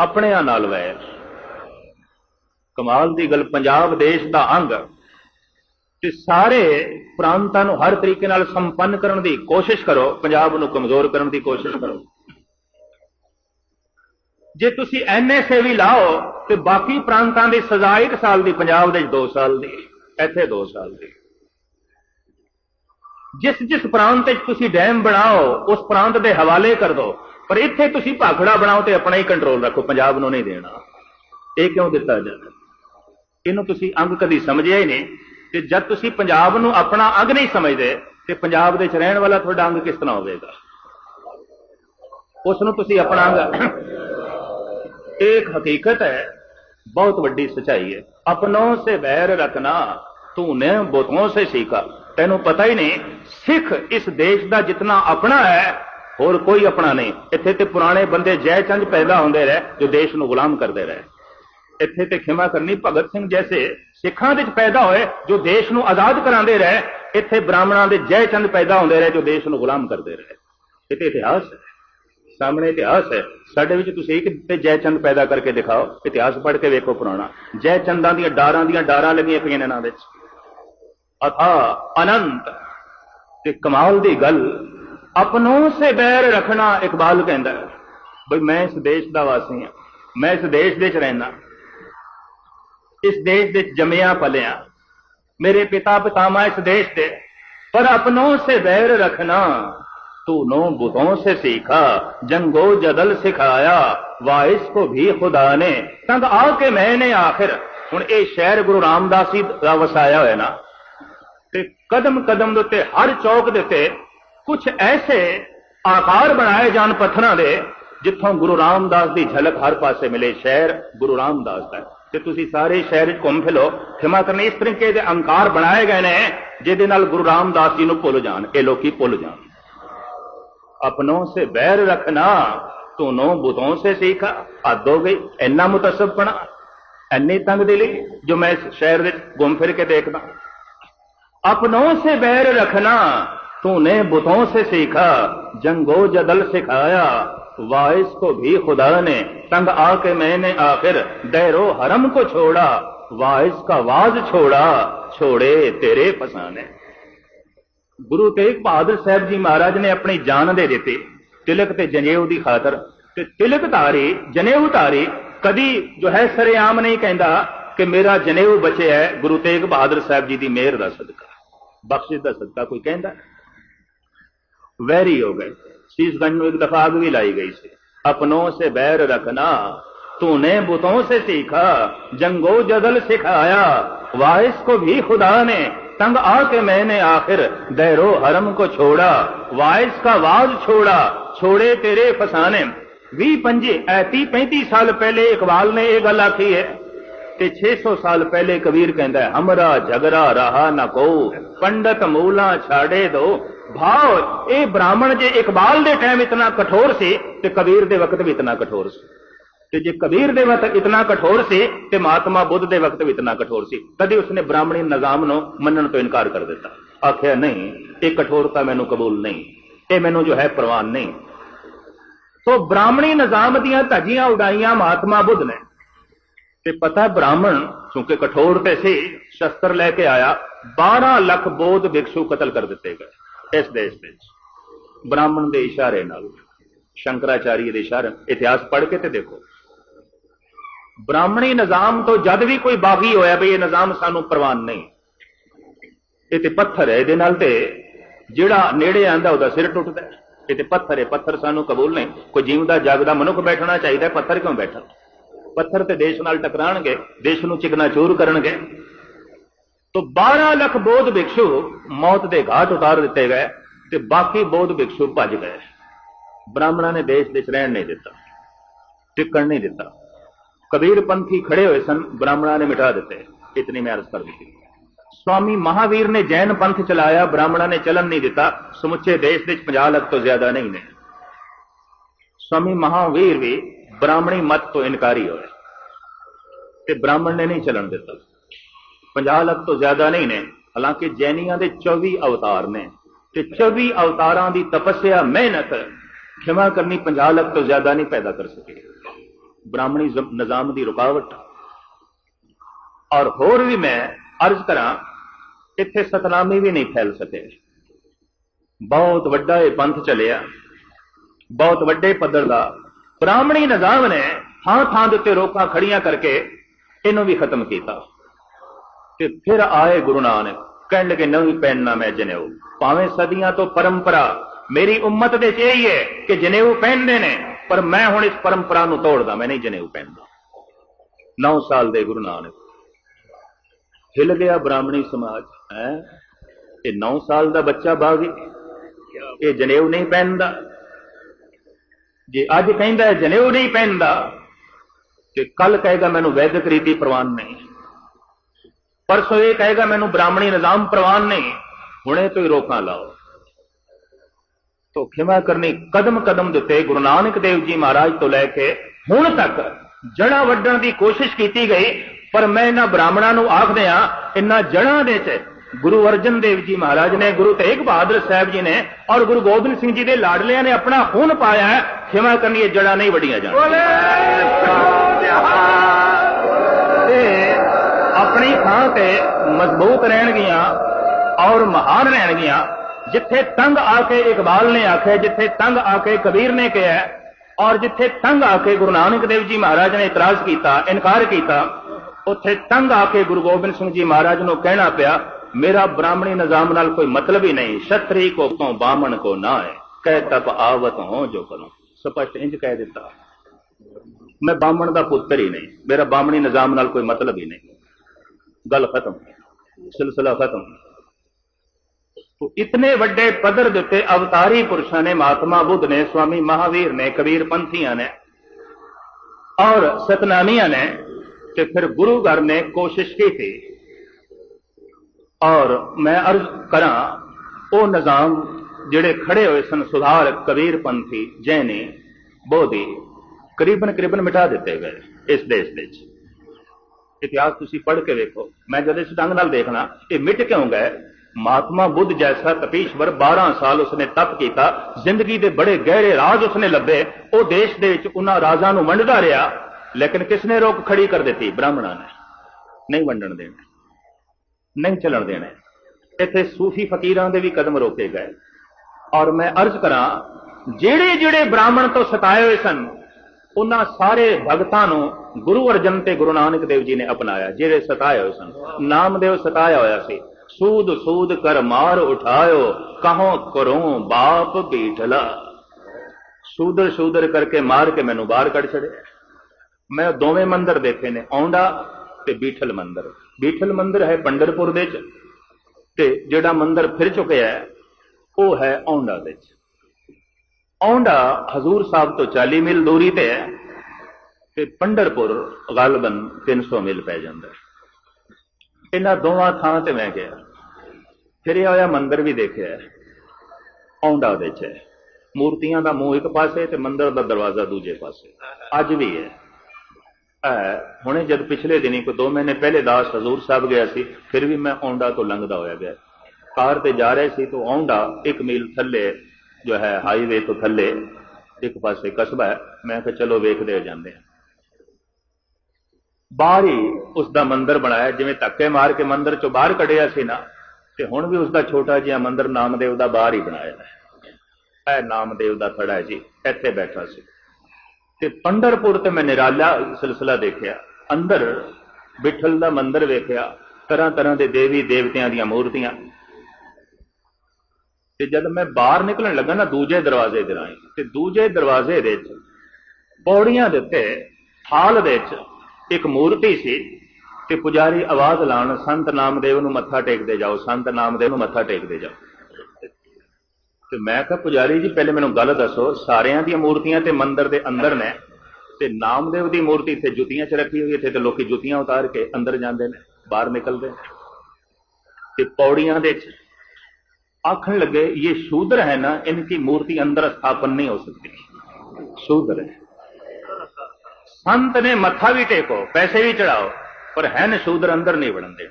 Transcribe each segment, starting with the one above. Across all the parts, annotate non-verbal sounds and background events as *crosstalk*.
ਆਪਣਿਆਂ ਨਾਲ ਵੈਰ। ਕਮਾਲ ਦੀ ਗੱਲ, ਪੰਜਾਬ ਦੇਸ਼ ਦਾ ਅੰਗ ਤੇ ਸਾਰੇ ਪ੍ਰਾਂਤਾਂ ਨੂੰ ਹਰ ਤਰੀਕੇ ਨਾਲ ਸੰਪੰਨ ਕਰਨ ਦੀ ਕੋਸ਼ਿਸ਼ ਕਰੋ, ਪੰਜਾਬ ਨੂੰ ਕਮਜ਼ੋਰ ਕਰਨ ਦੀ ਕੋਸ਼ਿਸ਼ ਕਰੋ। ਜੇ ਤੁਸੀਂ ਐਨਐਸਏ ਵੀ ਲਾਓ ਤੇ ਬਾਕੀ ਪ੍ਰਾਂਤਾਂ ਦੀ ਸਜ਼ਾ 1 ਸਾਲ ਦੀ, ਪੰਜਾਬ ਦੇ 2 ਸਾਲ ਦੀ, ਇੱਥੇ 2 ਸਾਲ ਦੀ। ਜਿਸ ਜਿਸ ਪ੍ਰਾਂਤ ਵਿੱਚ ਤੁਸੀਂ ਡੈਮ ਬਣਾਓ, ਉਸ ਪ੍ਰਾਂਤ ਦੇ ਹਵਾਲੇ ਕਰ ਦਿਓ। ਪਰ ਇੱਥੇ ਤੁਸੀਂ ਭਾਖੜਾ ਬਣਾਓ ਤੇ ਆਪਣਾ ਹੀ ਕੰਟਰੋਲ ਰੱਖੋ, ਪੰਜਾਬ ਨੂੰ ਨਹੀਂ ਦੇਣਾ। ਇਹ ਕਿਉਂ ਦਿੱਤਾ ਜਾਂਦਾ ਇਹਨੂੰ ਤੁਸੀਂ ਅੰਗ ਕਦੀ ਸਮਝਿਆ ਹੀ ਨਹੀਂ ਤੇ ਜਦ ਤੁਸੀਂ ਪੰਜਾਬ ਨੂੰ ਆਪਣਾ ਅੰਗ ਨਹੀਂ ਸਮਝਦੇ, ਤੇ ਪੰਜਾਬ ਦੇ ਵਿੱਚ ਰਹਿਣ ਵਾਲਾ ਤੁਹਾਡਾ ਅੰਗ ਕਿਸ ਤਰ੍ਹਾਂ ਹੋਵੇਗਾ? ਉਸ ਨੂੰ ਤੁਸੀਂ ਆਪਣਾ ਅੰਗ *coughs* ਇਹ ਇੱਕ ਹਕੀਕਤ ਹੈ, ਬਹੁਤ ਵੱਡੀ ਸਚਾਈ ਹੈ। ਆਪਣੋਂ ਸੇ ਬੈਰ ਰੱਖਣਾ ਤੂਨੇ ਬੁੱਤੋਂ ਸੇ ਸੀਖਾ ਤੈਨੂੰ ਪਤਾ ਹੀ ਨਹੀਂ, ਸਿੱਖ ਇਸ ਦੇਸ਼ ਦਾ ਜਿਤਨਾ ਆਪਣਾ ਹੈ ਹੋਰ ਕੋਈ ਆਪਣਾ ਨਹੀਂ। ਇੱਥੇ ਤੇ ਪੁਰਾਣੇ ਬੰਦੇ ਜੈ ਚੰਦ ਪੈਦਾ ਹੁੰਦੇ ਰਹੇ, ਜੋ ਦੇਸ਼ ਨੂੰ ਗੁਲਾਮ ਕਰਦੇ ਰਹੇ। ਇੱਥੇ ਤੇ ਖਿਮਾ ਕਰਨੀ ਭਗਤ ਸਿੰਘ ਜੈਸੇ ਸਿੱਖਾਂ ਦੇ ਵਿੱਚ ਪੈਦਾ ਹੋਏ, ਜੋ ਦੇਸ਼ ਨੂੰ ਆਜ਼ਾਦ ਕਰਾਉਂਦੇ ਰਹੇ। ਇੱਥੇ ਬ੍ਰਾਹਮਣਾਂ ਦੇ ਜੈ ਚੰਦ ਪੈਦਾ ਹੁੰਦੇ ਰਹੇ, ਜੋ ਦੇਸ਼ ਨੂੰ ਗੁਲਾਮ ਕਰਦੇ ਰਹੇ। ਇਹ ਤੇ ਇਤਿਹਾਸ ਹੈ। ਸਾਹਮਣੇ ਇਤਿਹਾਸ ਹੈ। ਸਾਡੇ ਵਿੱਚ ਤੁਸੀਂ ਇੱਕ ਤੇ ਜੈ ਚੰਦ ਪੈਦਾ ਕਰਕੇ ਦਿਖਾਓ। ਇਤਿਹਾਸ ਪੜ੍ਹ ਕੇ ਵੇਖੋ ਪੁਰਾਣਾ। ਜੈ ਚੰਦਾਂ ਦੀਆਂ ਡਾਰਾਂ ਦੀਆਂ ਡਾਰਾਂ ਲੱਗੀਆਂ ਪਈਆਂ ਨੇ ਇਹਨਾਂ ਵਿੱਚ। ਅਥਾ ਅਨੰਤ। ਤੇ ਕਮਾਲ ਦੀ ਗੱਲ ਆਪਣੋਂ ਸੇ ਬੈਰ ਰੱਖਣਾ ਇਕਬਾਲ ਕਹਿੰਦਾ ਹੈ ਬਈ ਮੈਂ ਇਸ ਦੇਸ਼ ਦਾ ਵਾਸੀ ਹਾਂ ਮੈਂ ਇਸ ਦੇਸ਼ ਦੇ ਚ ਰਹਿਣਾ ਇਸ ਦੇਸ਼ ਦੇ ਚ ਜੰਮਿਆ ਪਲਿਆ ਮੇਰੇ ਪਿਤਾ ਪਿਤਾਮਾ ਇਸ ਦੇਸ਼ ਦੇ ਪਰ ਆਪਣੋਂ ਸੇ ਬੈਰ ਰੱਖਣਾ तूनो बुतों से सीखा जंगो जदल सिखाया वाइस को भी खुदा ने तंग आके मैंने आखिर ਹੁਣ ਇਹ ਸ਼ਹਿਰ ਗੁਰੂ ਰਾਮਦਾਸ ਜੀ ਦਾ ਵਸਾਇਆ ਹੋਇਆ ਨਾ ਤੇ ਕਦਮ ਕਦਮ ਦੇ ਉੱਤੇ ਹਰ ਚੌਕ ਦੇ ਉੱਤੇ ਕੁਝ ਐਸੇ ਆਕਾਰ ਬਣਾਏ ਜਾਣ ਪੱਥਰਾਂ ਦੇ, ਜਿੱਥੋਂ ਗੁਰੂ ਰਾਮਦਾਸ ਦੀ ਝਲਕ ਹਰ ਪਾਸੇ ਮਿਲੇ, ਸ਼ਹਿਰ ਗੁਰੂ ਰਾਮਦਾਸ ਦਾ ਤੇ ਤੁਸੀਂ ਸਾਰੇ ਸ਼ਹਿਰ ਵਿੱਚ ਘੁੰਮ ਫਿਲੋ ਹਿਮਾਤ ਨੇ ਇਸ ਤਰੀਕੇ ਦੇ ਅੰਕਾਰ ਬਣਾਏ ਗਏ ਨੇ, ਜਿਹਦੇ ਨਾਲ ਗੁਰੂ ਰਾਮਦਾਸ ਜੀ ਨੂੰ ਭੁੱਲ ਜਾਣ, ਇਹ ਲੋਕੀ ਭੁੱਲ ਜਾਣ। ਆਪਣੋਂ ਸੇ ਬੈਰ ਰੱਖਣਾ, ਤੂੰ ਨੋ ਬੁਤੋਂ ਸੇ ਸਿੱਖਾ ਆਦੋ ਗਈ, ਇੰਨਾ ਮੁਤਸਬਪਣਾ ਇੰਨੀ ਤੰਗ ਦੇ ਲਈ ਜੋ ਮੈਂ ਸ਼ਹਿਰ ਵਿੱਚ ਘੁੰਮ ਫਿਰ ਕੇ ਦੇਖਦਾ। ਆਪਣੋਂ ਸੇ ਬੈਰ ਰੱਖਣਾ तूने बुतों से सीखा जंगो जदल सिखाया वाइस को भी खुदा ने तंग आके मैंने आखिर दैरो हरम को छोड़ा वाइस का वाज छोड़ा छोड़े तेरे फसाने ਗੁਰੂ ਤੇਗ ਬਹਾਦਰ ਸਾਹਿਬ ਜੀ ਮਹਾਰਾਜ ਨੇ ਆਪਣੀ ਜਾਨ ਦੇ ਦਿੱਤੀ ਤਿਲਕ ਤੇ ਜਨੇਊ ਦੀ ਖਾਤਰ ਤੇ ਤਿਲਕ ਧਾਰੀ ਜਨੇਊ ਧਾਰੀ ਕਦੀ ਜੋ ਹੈ ਸਰੇਆਮ ਨਹੀਂ ਕਹਿੰਦਾ ਕਿ ਮੇਰਾ ਜਨੇਊ ਬਚਿਆ ਹੈ ਗੁਰੂ ਤੇਗ ਬਹਾਦਰ ਸਾਹਿਬ ਜੀ ਦੀ ਮਿਹਰ ਦਾ ਸਦਕਾ ਬਖਸ਼ਿਸ਼ ਦਾ ਸਦਕਾ ਕੋਈ ਕਹਿੰਦਾ वैरी हो गए शीशगंज में एक दफ़ा आग भी लाई गई थी। अपनों से बैर रखना, तूने बुतों से सीखा, जंगो जदल सिखाया। वारिस को भी खुदा ने, तंग आके मैंने आखिर देरो हरम को छोड़ा। वाइस का वाज छोड़ा, छोड़े तेरे फसाने। वी पंजे, ऐती पैंती साल पहले इकबाल ने ये गल आखी है। ते सौ साल पहले कबीर कहता है, हमरा झगड़ा रहा न को पंडित मूला छाड़े दो ਭਾਵ, ਇਹ ਬ੍ਰਾਹਮਣ ਜੇ ਇਕਬਾਲ ਦੇ ਟਾਈਮ ਇਤਨਾ ਕਠੋਰ ਸੀ, ਤੇ ਕਬੀਰ ਦੇ ਵਕਤ ਵੀ ਇਤਨਾ ਕਠੋਰ ਸੀ। ਤੇ ਜੇ ਕਬੀਰ ਦੇ ਵਕਤ ਇਤਨਾ ਕਠੋਰ ਸੀ, ਤੇ ਮਹਾਤਮਾ ਬੁੱਧ ਦੇ ਵਕਤ ਵੀ ਇਤਨਾ ਕਠੋਰ ਸੀ। ਕਦੀ ਉਸਨੇ ਬ੍ਰਾਹਮਣੀ ਨਿਜ਼ਾਮ ਨੂੰ ਮੰਨਣ ਤੋਂ ਇਨਕਾਰ ਕਰ ਦਿੱਤਾ। ਆਖਿਆ, ਨਹੀਂ, ਇਹ ਕਠੋਰਤਾ ਮੈਨੂੰ ਕਬੂਲ ਨਹੀਂ। ਇਹ ਮੈਨੂੰ ਜੋ ਹੈ ਪ੍ਰਵਾਨ ਨਹੀਂ। ਸੋ ਬ੍ਰਾਹਮਣੀ ਨਿਜ਼ਾਮ ਦੀਆਂ ਧੱਜੀਆਂ ਉਡਾਈਆਂ ਮਹਾਤਮਾ ਬੁੱਧ ਨੇ। ਤੇ ਪਤਾ ਬ੍ਰਾਹਮਣ ਕਿਉਂਕਿ ਕਠੋਰ ਤੇ ਸੀ, ਸ਼ਸਤਰ ਲੈ ਕੇ ਆਇਆ 12 ਲੱਖ ਬੋਧ ਭਿਕਸ਼ੂ ਕਤਲ ਕਰ ਦਿੱਤੇ ਗਏ। ਇਸ ਦੇਸ਼ ਵਿੱਚ। ਬ੍ਰਾਹਮਣ ਦੇ ਇਸ਼ਾਰੇ ਨਾਲ ਸ਼ੰਕਰਾਚਾਰੀ ਦੇ ਇਸ਼ਾਰੇ, ਇਤਿਹਾਸ ਪੜ੍ਹ ਕੇ ਤੇ ਦੇਖੋ। ਬ੍ਰਾਹਮਣੀ ਨਿਜ਼ਾਮ ਤੋਂ ਜਦ ਵੀ ਕੋਈ ਬਾਗੀ ਹੋਇਆ ਵੀ ਇਹ ਨਿਜ਼ਾਮ ਸਾਨੂੰ ਪ੍ਰਵਾਨ ਨਹੀਂ। ਇਹ ਤੇ ਪੱਥਰ ਹੈ ਇਹਦੇ ਨਾਲ ਤੇ, ਜਿਹੜਾ ਨੇੜੇ ਆਂਦਾ ਉਹਦਾ ਸਿਰ ਟੁੱਟਦਾ ਇਹ ਤੇ ਪੱਥਰ ਹੈ, ਪੱਥਰ ਸਾਨੂੰ ਕਬੂਲ ਨਹੀਂ। ਕੋਈ ਜੀਵਦਾ ਜਾਗਦਾ ਮਨੁੱਖ ਬੈਠਣਾ ਚਾਹੀਦਾ ਪੱਥਰ ਕਿਉਂ ਬੈਠਾ? ਪੱਥਰ ਤੇ ਦੇਸ਼ ਨਾਲ ਟਕਰਾਣਗੇ, ਦੇਸ਼ ਨੂੰ ਚਿਕਨਾਚੂਰ ਕਰਨਗੇ। ਤੋਂ 12 ਲੱਖ ਬੋਧ ਭਿਕਸ਼ੂ ਮੌਤ ਦੇ ਘਾਟ ਉਤਾਰ ਦਿੱਤੇ ਗਏ ਤੇ ਬਾਕੀ ਬੋਧ ਭਿਕਸ਼ੂ ਭੱਜ ਗਏ। ਬ੍ਰਾਹਮਣਾਂ ਨੇ ਦੇਸ਼ ਦੇ ਰਹਿਣ ਨਹੀਂ ਦਿੱਤਾ, ਟਿਕਣ ਨਹੀਂ ਦਿੱਤਾ। ਕਬੀਰ ਪੰਥੀ ਖੜੇ ਹੋਏ ਸਨ, ਬ੍ਰਾਹਮਣਾਂ ਨੇ ਮਿਟਾ ਦਿੱਤੇ, ਇਤਨੀ ਮੈਂ ਅਰਜ਼ ਕਰ ਦਿੱਤੀ। ਸਵਾਮੀ ਮਹਾਵੀਰ ਨੇ ਜੈਨ ਪੰਥ ਚਲਾਇਆ, ਬ੍ਰਾਹਮਣਾਂ ਨੇ ਚੱਲਣ ਨਹੀਂ ਦਿੱਤਾ, ਸਮੁੱਚੇ ਦੇਸ਼ ਵਿੱਚ 50 ਲੱਖ ਤੋਂ ਜ਼ਿਆਦਾ ਨਹੀਂ ਨੇ। ਸਵਾਮੀ ਮਹਾਵੀਰ ਵੀ ਬ੍ਰਾਹਮਣੀ ਮਤ ਤੋਂ ਇਨਕਾਰੀ ਹੋਏ ਤੇ ਬ੍ਰਾਹਮਣ ਨੇ ਨਹੀਂ ਚਲਣ ਦਿੱਤਾ। 50 ਲੱਖ ਤੋਂ ਜ਼ਿਆਦਾ ਨਹੀਂ ਨੇ, ਹਾਲਾਂਕਿ ਜੈਨੀਆਂ ਦੇ 24 ਅਵਤਾਰ ਨੇ। ਤੇ 24 ਅਵਤਾਰਾਂ ਦੀ ਤਪੱਸਿਆ ਮਿਹਨਤ ਖਿਮਾ ਕਰਨੀ 50 ਲੱਖ ਤੋਂ ਜ਼ਿਆਦਾ ਨਹੀਂ ਪੈਦਾ ਕਰ ਸਕੀ। ਬ੍ਰਾਹਮਣੀ ਨਿਜ਼ਾਮ ਦੀ ਰੁਕਾਵਟ। ਔਰ ਹੋਰ ਵੀ ਮੈਂ ਅਰਜ਼ ਕਰਾਂ, ਇੱਥੇ ਸਤਨਾਮੀ ਵੀ ਨਹੀਂ ਫੈਲ ਸਕੇ। ਬਹੁਤ ਵੱਡਾ ਇਹ ਪੰਥ ਚੱਲਿਆ। ਬਹੁਤ ਵੱਡੇ ਪੱਧਰ ਦਾ ਬ੍ਰਾਹਮਣੀ ਨਿਜ਼ਾਮ ਨੇ ਥਾਂ ਥਾਂ ਦੇ ਉੱਤੇ ਰੋਕਾਂ ਖੜੀਆਂ ਕਰਕੇ ਇਹਨੂੰ ਵੀ ਖਤਮ ਕੀਤਾ। ਤੇ ਫਿਰ ਆਏ ਗੁਰੂ ਨਾਨਕ, ਕਹਿਣ ਲੱਗੇ, ਨਹੀਂ ਪਹਿਨਣਾ ਮੈਂ ਜਨੇਊ। ਭਾਵੇਂ ਸਦੀਆਂ ਤੋਂ ਪਰੰਪਰਾ ਮੇਰੀ ਉਮਤ ਦੇ ਚ ਇਹੀ ਹੈ ਕਿ ਜਨੇਊ ਪਹਿਨਦੇ ਨੇ, ਪਰ ਮੈਂ ਹੁਣ ਇਸ ਪਰੰਪਰਾ ਨੂੰ ਤੋੜਦਾ, ਮੈਂ ਨਹੀਂ ਜਨੇਊ ਪਹਿਨਦਾ। 9 ਸਾਲ ਦੇ ਗੁਰੂ ਨਾਨਕ। ਹਿਲ ਗਿਆ ਬ੍ਰਾਹਮਣੀ ਸਮਾਜ, ਹੈ? ਇਹ 9 ਸਾਲ ਦਾ ਬੱਚਾ ਬਾਗੀ ਇਹ ਜਨੇਊ ਨਹੀਂ ਪਹਿਨਦਾ। ਜੇ ਅੱਜ ਕਹਿੰਦਾ ਜਨੇਊ ਨਹੀਂ ਪਹਿਨਦਾ, ਤੇ ਕੱਲ ਕਹੇਗਾ, ਮੈਨੂੰ ਵੈਦਿਕ ਰੀਤੀ ਪ੍ਰਵਾਨ ਨਹੀਂ ਪਰਸੋਂ ਇਹ ਕਹੇਗਾ, ਮੈਨੂੰ ਬ੍ਰਾਹਮਣੀ ਨਿਜ਼ਾਮ ਪ੍ਰਵਾਨ ਨਹੀਂ, ਹੁਣੇ ਤੋਂ ਹੀ ਰੋਕਾਂ ਲਾਓ। ਤੋ ਖਿਮਾ ਕਰਨੀ ਕਦਮ ਕਦਮ ਦਿੱਤੇ ਗੁਰੂ ਨਾਨਕ ਦੇਵ ਜੀ ਮਹਾਰਾਜ ਤੋਂ ਲੈ ਕੇ ਹੁਣ ਤੱਕ ਜੜਾਂ ਵੱਢਣ ਦੀ ਕੋਸ਼ਿਸ਼ ਕੀਤੀ ਗਈ, ਪਰ ਮੈਂ ਇਹਨਾਂ ਬ੍ਰਾਹਮਣਾਂ ਨੂੰ ਆਖਦੇ ਆ ਇਹਨਾਂ ਜੜਾਂ ਦੇ ਚ ਗੁਰੂ ਅਰਜਨ ਦੇਵ ਜੀ ਮਹਾਰਾਜ ਨੇ, ਗੁਰੂ ਤੇਗ ਬਹਾਦਰ ਸਾਹਿਬ ਜੀ ਨੇ ਔਰ ਗੁਰੂ ਗੋਬਿੰਦ ਸਿੰਘ ਜੀ ਦੇ ਲਾਡਲਿਆਂ ਨੇ ਆਪਣਾ ਖੂਨ ਪਾਇਆ ਹੈ, ਖਿਮਾ ਕਰਨੀ ਇਹ ਜੜਾਂ ਨਹੀਂ ਵੱਡੀਆਂ ਜਾਣ ਤੇ ਆਪਣੀ ਥਾਂ ਤੇ ਮਜ਼ਬੂਤ ਰਹਿਣਗੀਆਂ ਔਰ ਮਹਾਨ ਰਹਿਣਗੀਆਂ, ਜਿੱਥੇ ਤੰਗ ਆ ਕੇ ਇਕਬਾਲ ਨੇ ਆਖਿਆ, ਜਿੱਥੇ ਤੰਗ ਆ ਕੇ ਕਬੀਰ ਨੇ ਕਿਹਾ ਔਰ ਜਿੱਥੇ ਤੰਗ ਆ ਕੇ ਗੁਰੂ ਨਾਨਕ ਦੇਵ ਜੀ ਮਹਾਰਾਜ ਨੇ ਇਤਰਾਜ਼ ਕੀਤਾ, ਇਨਕਾਰ ਕੀਤਾ, ਉੱਥੇ ਤੰਗ ਆ ਕੇ ਗੁਰੂ ਗੋਬਿੰਦ ਸਿੰਘ ਜੀ ਮਹਾਰਾਜ ਨੂੰ ਕਹਿਣਾ ਪਿਆ, ਮੇਰਾ ਬ੍ਰਾਹਮਣੀ ਨਿਜ਼ਾਮ ਨਾਲ ਕੋਈ ਮਤਲਬ ਹੀ ਨਹੀਂ, ਛਤਰੀ ਕੋ ਤੋਂ ਬਾਮਣ ਕੋ ਨਾ ਹੈ ਕਹਿ ਤਪ ਆਵਤ ਹੋ ਜੋ ਕਰੋ। ਸਪਸ਼ਟ ਇੰਜ ਕਹਿ ਦਿੱਤਾ। ਮੈਂ ਬਾਹਮਣ ਦਾ ਪੁੱਤਰ ਹੀ ਨਹੀਂ, ਮੇਰਾ ਬਾਹਮਣੀ ਨਿਜ਼ਾਮ ਨਾਲ ਕੋਈ ਮਤਲਬ ਹੀ ਨਹੀਂ। ਗੱਲ ਖਤਮ। ਸਿਲਸਿਲਾ ਖਤਮ। ਤੋ ਇਤਨੇ ਵੱਡੇ ਪੱਧਰ ਦੇ ਉੱਤੇ ਅਵਤਾਰੀ ਪੁਰਸ਼ਾਂ ਨੇ ਮਹਾਤਮਾ ਬੁੱਧ ਨੇ, ਸਵਾਮੀ ਮਹਾਵੀਰ ਨੇ, ਕਬੀਰ ਪੰਥੀਆਂ ਨੇ ਔਰ ਸਤਨਾਮੀਆਂ ਨੇ ਤੇ ਫਿਰ ਗੁਰੂ ਘਰ ਨੇ ਕੋਸ਼ਿਸ਼ ਕੀਤੀ। ਔਰ ਮੈਂ ਅਰਜ਼ ਕਰਾਂ, ਉਹ ਨਿਜ਼ਾਮ ਜਿਹੜੇ ਖੜੇ ਹੋਏ ਸਨ, ਸੁਧਾਰ ਕਬੀਰ ਪੰਥੀ, ਜੈਨੀ, ਬੋਧੀ ਕਰੀਬਨ ਕਰੀਬਨ ਮਿਟਾ ਦਿੱਤੇ ਗਏ ਇਸ ਦੇਸ਼ ਵਿੱਚ। ਇਤਿਹਾਸ ਤੁਸੀਂ ਪੜ੍ਹ ਕੇ ਵੇਖੋ। ਮੈਂ ਜਦ ਇਸ ਢੰਗ ਨਾਲ ਦੇਖਣਾ, ਇਹ ਮਿਟ ਕਿਉਂ ਗਏ? ਮਹਾਤਮਾ ਬੁੱਧ ਜੈਸਾ ਤਪੀਸ਼ਵਰ 12 ਸਾਲ ਉਸਨੇ ਤਪ ਕੀਤਾ, ਜ਼ਿੰਦਗੀ ਦੇ ਬੜੇ ਗਹਿਰੇ ਰਾਜ਼ ਉਸਨੇ ਲੱਭੇ, ਉਹ ਦੇਸ਼ ਦੇ ਵਿੱਚ ਉਹਨਾਂ ਰਾਜ਼ਾਂ ਨੂੰ ਵੰਡਦਾ ਰਿਹਾ, ਲੇਕਿਨ ਕਿਸਨੇ ਰੋਕ ਖੜੀ ਕਰ ਦਿੱਤੀ? ਬ੍ਰਾਹਮਣਾਂ ਨੇ। ਨਹੀਂ ਵੰਡਣ ਦੇਣਾ, ਨਹੀਂ ਚੱਲਣ ਦੇਣਾ। ਇੱਥੇ ਸੂਫੀ ਫਕੀਰਾਂ ਦੇ ਵੀ ਕਦਮ ਰੋਕੇ ਗਏ। ਔਰ ਮੈਂ ਅਰਜ਼ ਕਰਾਂ ਜਿਹੜੇ ਜਿਹੜੇ ਬ੍ਰਾਹਮਣ ਤੋਂ ਸਤਾਏ ਹੋਏ ਸਨ ਉਹਨਾਂ ਸਾਰੇ ਭਗਤਾਂ ਨੂੰ ਗੁਰੂ ਅਰਜਨ ਤੇ ਗੁਰੂ ਨਾਨਕ ਦੇਵ ਜੀ ਨੇ ਅਪਣਾਇਆ ਜਿਹੜੇ ਸਤਾਏ ਹੋਏ ਸਨ। ਨਾਮਦੇਵ ਸਤਾਇਆ ਹੋਇਆ ਸੀ। ਸੂਦ ਸੂਦ ਕਰ, ਮਾਰ ਉਠਾਇਓ, ਕਹੋ ਕਰੂੰ ਬਾਪ ਬੀਠਲਾ। ਸੂਦਰ ਸੂਦਰ ਕਰਕੇ ਮਾਰ ਕੇ ਮੈਨੂੰ ਬਾਹਰ ਕੱਢ ਛੜਿਆ ਮੈਂ ਦੋਵੇਂ ਮੰਦਰ ਦੇਖੇ ਨੇ, ਔਂਡਾ ਤੇ ਬੀਠਲ ਮੰਦਰ। ਬੀਠਲ ਮੰਦਰ ਹੈ ਪੰਡਰਪੁਰ ਦੇ ਚ ਤੇ ਜਿਹੜਾ ਮੰਦਰ ਫਿਰ ਚੁੱਕਿਆ ਉਹ ਹੈ ਔਂਡਾ ਦੇ ਚ ਔਂਡਾ ਹਜ਼ੂਰ ਸਾਹਿਬ ਤੋਂ 40 ਮੀਲ ਦੂਰੀ ਤੇ ਹੈ ਤੇ ਪੰਡਰਪੁਰ ਗਾਲਬਨ 300 ਮੀਲ ਪੈ ਜਾਂਦਾ ਇਹਨਾਂ ਦੋਵਾਂ ਥਾਂ ਤੇ ਮੈਂ ਗਿਆ। ਫਿਰ ਇਹ ਹੋਇਆ ਮੰਦਿਰ ਵੀ ਦੇਖਿਆ ਹੈ। ਔਂਡਾ ਵਿੱਚ ਹੈ। ਮੂਰਤੀਆਂ ਦਾ ਮੂੰਹ ਇੱਕ ਪਾਸੇ ਤੇ ਮੰਦਿਰ ਦਾ ਦਰਵਾਜ਼ਾ ਦੂਜੇ ਪਾਸੇ। ਅੱਜ ਵੀ ਹੈ। ਹੁਣੇ ਜਦ ਪਿਛਲੇ ਦਿਨੀ ਕੋਈ 2 ਮਹੀਨੇ ਪਹਿਲੇ ਦਾਸ ਹਜ਼ੂਰ ਸਾਹਿਬ ਗਿਆ ਸੀ, ਫਿਰ ਵੀ ਮੈਂ ਔਂਡਾ ਤੋਂ ਲੰਘਦਾ ਹੋਇਆ ਗਿਆ। ਕਾਰ ਤੇ ਜਾ ਰਹੇ ਸੀ ਤੋਂ ਔਂਡਾ 1 ਮੀਲ ਥੱਲੇ ਜੋ ਹੈ ਹਾਈਵੇ ਤੋਂ ਥੱਲੇ, ਇੱਕ ਪਾਸੇ ਕਸਬਾ ਹੈ। ਮੈਂ ਕਿਹਾ, ਚਲੋ ਵੇਖਦੇ ਜਾਂਦੇ ਹਾਂ ਬਾਹਰ ਹੀ ਉਸ ਦਾ ਮੰਦਿਰ ਬਣਾਇਆ, ਜਿਵੇਂ ਧੱਕੇ ਮਾਰ ਕੇ ਮੰਦਿਰ ਚੋਂ ਬਾਹਰ ਕੱਢਿਆ ਸੀ ਨਾ, ਤੇ ਹੁਣ ਵੀ ਉਸ ਦਾ ਛੋਟਾ ਜਿਹਾ ਮੰਦਿਰ ਨਾਮਦੇਵ ਦਾ ਬਾਹਰ ਹੀ ਬਣਾਇਆ ਹੈ। ਇਹ ਨਾਮਦੇਵ ਦਾ ਥੜਾ ਹੈ ਜੀ, ਇੱਥੇ ਬੈਠਾ ਸੀ। ਤੇ ਪੰਡਰਪੁਰ ਤੇ ਮੈਂ ਨਿਰਾਲਾ ਸਿਲਸਿਲਾ ਦੇਖਿਆ। ਅੰਦਰ ਬਿਠਲ ਦਾ ਮੰਦਿਰ ਵੇਖਿਆ, ਤਰ੍ਹਾਂ ਤਰ੍ਹਾਂ ਦੇ ਦੇਵੀ ਦੇਵਤਿਆਂ ਦੀਆਂ ਮੂਰਤੀਆਂ ਤੇ ਜਦ ਮੈਂ ਬਾਹਰ ਨਿਕਲਣ ਲੱਗਾ ਨਾ ਦੂਜੇ ਦਰਵਾਜ਼ੇ ਦੇ ਰਾਹੀਂ, ਤੇ ਦੂਜੇ ਦਰਵਾਜ਼ੇ ਦੇ ਵਿੱਚ ਪੌੜੀਆਂ ਦੇ ਉੱਤੇ ਹਾਲ ਵਿੱਚ ਇੱਕ ਮੂਰਤੀ ਸੀ, ਤੇ ਪੁਜਾਰੀ ਆਵਾਜ਼ ਲਾਉਣ, ਸੰਤ ਨਾਮਦੇਵ ਨੂੰ ਮੱਥਾ ਟੇਕਦੇ ਜਾਓ, ਸੰਤ ਨਾਮਦੇਵ ਨੂੰ ਮੱਥਾ ਟੇਕਦੇ ਜਾਓ। ਤੇ ਮੈਂ ਕਿਹਾ, ਪੁਜਾਰੀ ਜੀ, ਪਹਿਲੇ ਮੈਨੂੰ ਗੱਲ ਦੱਸੋ, ਸਾਰਿਆਂ ਦੀਆਂ ਮੂਰਤੀਆਂ ਤੇ ਮੰਦਿਰ ਦੇ ਅੰਦਰ ਨੇ, ਤੇ ਨਾਮਦੇਵ ਦੀ ਮੂਰਤੀ ਇੱਥੇ ਜੁੱਤੀਆਂ 'ਚ ਰੱਖੀ ਹੋਈ ਇੱਥੇ ਤੇ ਲੋਕੀ ਜੁੱਤੀਆਂ ਉਤਾਰ ਕੇ ਅੰਦਰ ਜਾਂਦੇ ਨੇ, ਬਾਹਰ ਨਿਕਲਦੇ ਨੇ। ਤੇ ਪੌੜੀਆਂ ਦੇ आखने लगे ये शूद्र है ना इनकी मूर्ति अंदर स्थापन नहीं हो सकती शूद्र है संत ने मत्था भी टेको पैसे भी चढ़ाओ पर है न शूद्र अंदर नहीं वड़न दे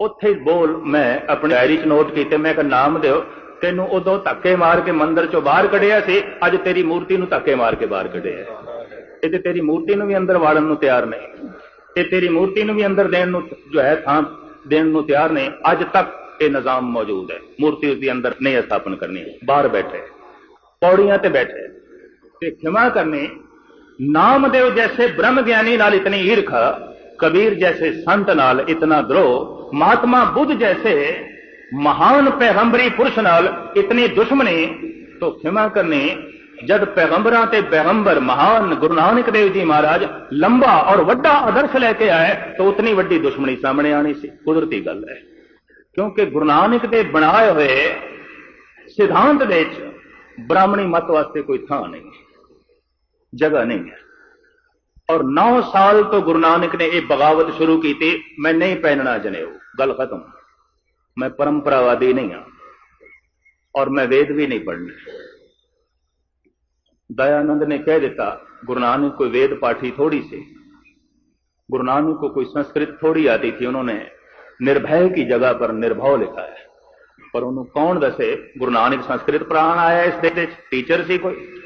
ਉੱਥੇ ਹੀ ਬੋਲ ਮੈਂ ਆਪਣੀ ਡਾਇਰੀ 'ਚ ਨੋਟ ਕੀਤੇ ਮੈਂ ਕਿ ਨਾਮ ਦਿਓ ਤੈਨੂੰ ਉਦੋਂ ਧੱਕੇ ਮਾਰ ਕੇ ਮੰਦਿਰ 'ਚੋਂ ਬਾਹਰ ਕੱਢਿਆ ਸੀ ਅੱਜ ਤੇਰੀ ਮੂਰਤੀ ਨੂੰ ਧੱਕੇ ਮਾਰ ਕੇ ਬਾਹਰ ਕੱਢਿਆ ਇਹ ਤੇ ਤੇਰੀ ਮੂਰਤੀ ਨੂੰ ਵੀ ਅੰਦਰ ਵਾੜਨ ਨੂੰ ਤਿਆਰ ਨਹੀਂ ਇਹ ਤੇਰੀ ਮੂਰਤੀ ਨੂੰ ਵੀ ਅੰਦਰ ਦੇਣ ਨੂੰ ਜੋ ਹੈ ਥਾਂ ਦੇਣ ਨੂੰ ਤਿਆਰ ਨਹੀਂ ਅੱਜ ਤੱਕ ਇਹ ਨਿਜ਼ਾਮ ਮੌਜੂਦ ਹੈ। ਮੂਰਤੀ ਉਸ ਦੇ ਅੰਦਰ ਨਹੀਂ ਸਥਾਪਨ ਕਰਨੀ। ਬਾਹਰ ਬੈਠੇ। ਪੌੜੀਆਂ ਤੇ ਬੈਠੇ। ਤੇ ਖਿਮਾ ਕਰਨੇ ਨਾਮਦੇਵ ਜੈਸੇ ਬ੍ਰਹਮ ਗਿਆਨੀ ਨਾਲ ਇਤਨੀ ਈਰਖਾ, ਕਬੀਰ ਜੈਸੇ ਸੰਤ ਨਾਲ ਇਤਨਾ ਦਰੋਹ, ਮਹਾਤਮਾ ਬੁੱਧ ਜੈਸੇ ਮਹਾਨ ਪੈਗੰਬਰੀ ਪੁਰਸ਼ ਨਾਲ ਇਤਨੀ ਦੁਸ਼ਮਣੀ, ਤੋਂ ਖਿਮਾ ਕਰਨੇ, ਜਦ ਪੈਗੰਬਰਾਂ ਤੇ ਪੈਗੰਬਰ ਮਹਾਨ ਗੁਰੂ ਨਾਨਕ ਦੇਵ ਜੀ ਮਹਾਰਾਜ ਲੰਬਾ ਔਰ ਵੱਡਾ ਆਦਰਸ਼ ਲੈ ਕੇ ਆਏ, ਤਾਂ ਉਤਨੀ ਵੱਡੀ ਦੁਸ਼ਮਣੀ ਸਾਹਮਣੇ ਆਣੀ ਸੀ। ਕੁਦਰਤੀ ਗੱਲ ਹੈ। ਕਿਉਂਕਿ ਗੁਰੂ ਨਾਨਕ ਦੇ ਬਣਾਏ ਹੋਏ ਸਿਧਾਂਤ ਦੇ ਵਿੱਚ ਬ੍ਰਾਹਮਣੀ ਮਤ ਵਾਸਤੇ ਕੋਈ ਥਾਂ ਨਹੀਂ ਹੈ ਜਗ੍ਹਾ ਨਹੀਂ ਹੈ ਔਰ 9 ਸਾਲ ਤੋਂ ਗੁਰੂ ਨਾਨਕ ਨੇ ਇਹ ਬਗਾਵਤ ਸ਼ੁਰੂ ਕੀਤੀ ਮੈਂ ਨਹੀਂ ਪਹਿਨਣਾ ਜਨੇਊ ਗੱਲ ਖਤਮ ਮੈਂ ਪਰੰਪਰਾਵਾਦੀ ਨਹੀਂ ਹਾਂ ਔਰ ਮੈਂ ਵੇਦ ਵੀ ਨਹੀਂ ਪੜ੍ਹਨੀ दयानंद ने कह देता गुरु नानक कोई वेद पाठी थोड़ी सी गुरु नानक को कोई संस्कृत थोड़ी आती थी उन्होंने ਨਿਰਭੈ ਕੀ ਜਗ੍ਹਾ ਪਰ ਨਿਰਭਉ ਲਿਖਾ ਹੈ। ਪਰ ਉਹਨੂੰ ਕੌਣ ਦੱਸੇ? ਗੁਰੂ ਨਾਨਕ ਸੰਸਕ੍ਰਿਤ ਪੜਾਉਣ ਆਇਆ ਇਸ ਦੇ ਵਿੱਚ? ਟੀਚਰ ਸੀ ਕੋਈ?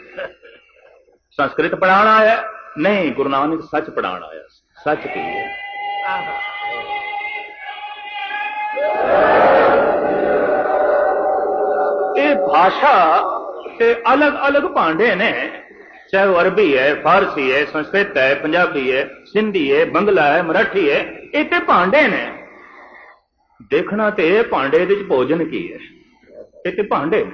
ਸੰਸਕ੍ਰਿਤ ਪੜਾਉਣ ਆਇਆ? ਨਹੀਂ, ਗੁਰੂ ਨਾਨਕ ਸੱਚ ਪੜਾਉਣ ਆਇਆ ਸੱਚ ਕੀ ਹੈ? ਇਹ ਭਾਸ਼ਾ ਤੇ ਅਲੱਗ-ਅਲੱਗ ਭਾਂਡੇ ਨੇ। ਚਾਹੇ ਉਹ ਅਰਬੀ ਹੈ, ਫਾਰਸੀ ਹੈ, ਸੰਸਕ੍ਰਿਤ ਹੈ, ਪੰਜਾਬੀ ਹੈ, ਸਿੰਧੀ ਹੈ, ਬੰਗਲਾ ਹੈ, ਮਰਾਠੀ ਹੈ, ਇਹ ਤੇ ਭਾਂਡੇ ਨੇ। ਦੇਖਣਾ ਤੇ ਇਹ ਭਾਂਡੇ ਦੇ ਵਿੱਚ ਭੋਜਨ ਕੀ ਹੈ? ਇਹ ਤੇ ਭਾਂਡੇ। ਨੇ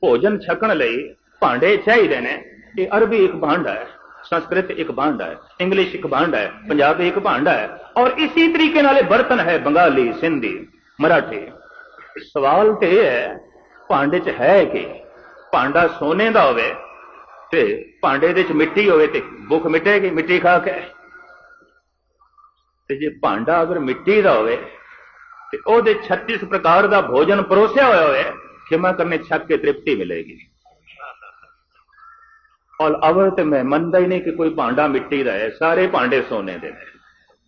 ਭੋਜਨ ਛਕਣ ਲਈ ਭਾਂਡੇ ਚਾਹੀਦੇ ਨੇ। ਇਹ ਅਰਬੀ ਇੱਕ ਭਾਂਡਾ ਹੈ, ਸੰਸਕ੍ਰਿਤ ਇੱਕ ਭਾਂਡਾ ਹੈ, ਇੰਗਲਿਸ਼ ਇੱਕ ਭਾਂਡਾ ਹੈ, ਪੰਜਾਬੀ ਇੱਕ ਭਾਂਡਾ ਹੈ। ਔਰ ਇਸੇ ਤਰੀਕੇ ਨਾਲ ਇਹ ਬਰਤਨ ਹੈ ਬੰਗਾਲੀ, ਸਿੰਧੀ, ਮਰਾਠੀ। ਸਵਾਲ ਤੇ ਇਹ ਹੈ, ਭਾਂਡੇ 'ਚ ਹੈ ਕਿ? ਭਾਂਡਾ ਸੋਨੇ ਦਾ ਹੋਵੇ ਤੇ ਭਾਂਡੇ ਦੇ 'ਚ ਮਿੱਟੀ ਹੋਵੇ ਤੇ ਭੁੱਖ ਮਿਟੇਗੀ, ਮਿੱਟੀ ਖਾ ਕੇ। ਤੇ ਜੇ ਭਾਂਡਾ ਅਗਰ ਮਿੱਟੀ ਦਾ ਹੋਵੇ ਤੇ ਉਹਦੇ 36 ਪ੍ਰਕਾਰ ਦਾ ਭੋਜਨ ਪਰੋਸਿਆ ਹੋਇਆ ਹੋਇਆ ਖਿਮਾ ਕਰਨੇ ਛੱਕ ਕੇ ਤ੍ਰਿਪਤੀ ਮਿਲੇਗੀ। ਔਰ ਅਵਰ ਤੇ ਮੈਂ ਮੰਨਦਾ ਹੀ ਨਹੀਂ ਕਿ ਕੋਈ ਭਾਂਡਾ ਮਿੱਟੀ ਦਾ ਹੈ, ਸਾਰੇ ਭਾਂਡੇ ਸੋਨੇ ਦੇ ਨੇ।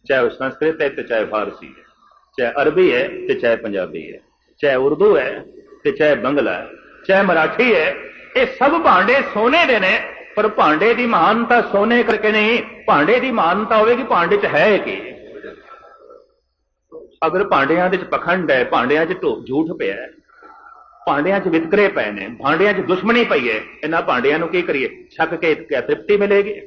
ਚਾਹੇ ਉਹ ਸੰਸਕ੍ਰਿਤ ਹੈ ਤੇ ਚਾਹੇ ਫਾਰਸੀ ਹੈ, ਚਾਹੇ ਅਰਬੀ ਹੈ ਤੇ ਚਾਹੇ ਪੰਜਾਬੀ ਹੈ, ਚਾਹੇ ਉਰਦੂ ਹੈ ਤੇ ਚਾਹੇ ਬੰਗਲਾ ਹੈ, ਚਾਹੇ ਮਰਾਠੀ ਹੈ, ਇਹ ਸਭ ਭਾਂਡੇ ਸੋਨੇ ਦੇ ਨੇ, ਪਰ ਭਾਂਡੇ ਦੀ ਮਹਾਨਤਾ ਸੋਨੇ ਕਰਕੇ ਨਹੀਂ, ਭਾਂਡੇ ਦੀ ਮਹਾਨਤਾ ਹੋਵੇਗੀ, ਭਾਂਡੇ 'ਚ ਹੈ ਕੀ? ਅਗਰ ਭਾਂਡਿਆਂ ਦੇ 'ਚ ਪਖੰਡ ਹੈ, ਭਾਂਡਿਆਂ 'ਚ ਢੋ- ਝੂਠ ਪਿਆ ਹੈ। ਭਾਂਡਿਆਂ 'ਚ ਵਿਤਕਰੇ ਪਏ ਨੇ, ਭਾਂਡਿਆਂ 'ਚ ਦੁਸ਼ਮਣੀ ਪਈ ਹੈ। ਇਹਨਾਂ ਭਾਂਡਿਆਂ ਨੂੰ ਕੀ ਕਰੀਏ? ਛੱਕ ਕੇ ਕਿਆ ਤ੍ਰਿਪਤੀ ਮਿਲੇਗੀ।